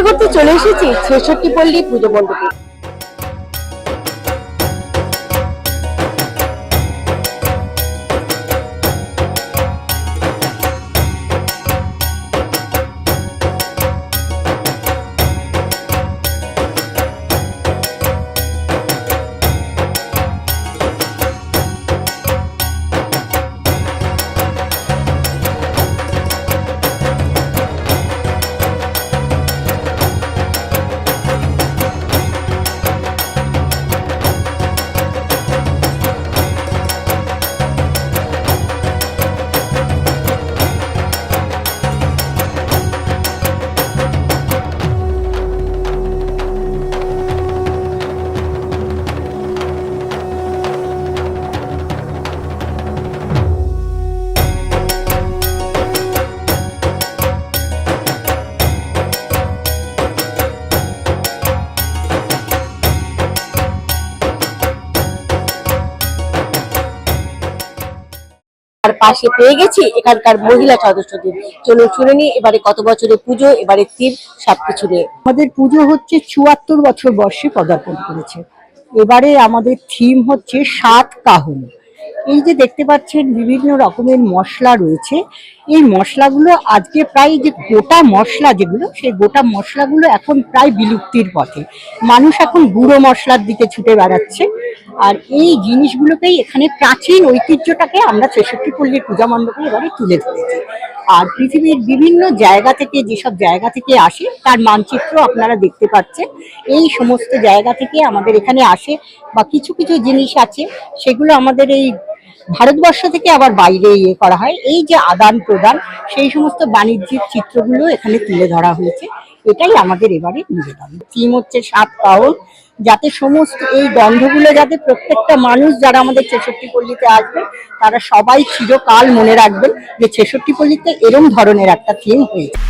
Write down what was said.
করতে করতে চলে এসেছি ছেষট্টি পল্লী পুজো মণ্ডপে। আর পাশে পেয়ে গেছি এখানকার মহিলা সদস্যদের চলুন শুনে নি এবারে কত বছরের পুজো, এবারে তীর সবকিছু নিয়ে। আমাদের পুজো হচ্ছে চুয়াত্তর বছর বর্ষে পদার্পণ করেছে। এবারে আমাদের থিম হচ্ছে সাত কাহন। এই যে দেখতে পাচ্ছেন বিভিন্ন রকমের মশলা রয়েছে, এই মশলাগুলো আজকে প্রায় যে গোটা মশলা যেগুলো, সেই গোটা মশলাগুলো এখন প্রায় বিলুপ্তির পথে। মানুষ এখন গুঁড়ো মশলার দিকে ছুটে বেড়াচ্ছে। আর এই জিনিসগুলোকেই এখানে প্রাচীন ঐতিহ্যটাকে আমরা ছেষট্টি পল্লীর পূজা মণ্ডপে এবারে তুলে ধরেছি। আর পৃথিবীর বিভিন্ন জায়গা থেকে, যেসব জায়গা থেকে আসে, তার মানচিত্র আপনারা দেখতে পাচ্ছেন। এই সমস্ত জায়গা থেকে আমাদের এখানে আসে বা কিছু কিছু জিনিস আছে, সেগুলো আমাদের এই ভারতবর্ষ থেকে আবার বাইরে ইয়ে করা হয়। এই যে আদান প্রদান, সেই সমস্ত বাণিজ্যিক চিত্রগুলো এখানে তুলে ধরা হয়েছে। এটাই আমাদের এবারে নিবেদন। থিম হচ্ছে সাত কাহন যাতে সমস্ত এই গন্ধগুলো যাতে প্রত্যেকটা মানুষ যারা আমাদের ছেষট্টি পল্লীতে আসবে তারা সবাই চিরকাল মনে রাখবেন যে ছেষট্টি পল্লীতে এরম ধরনের একটা থিম হয়েছে।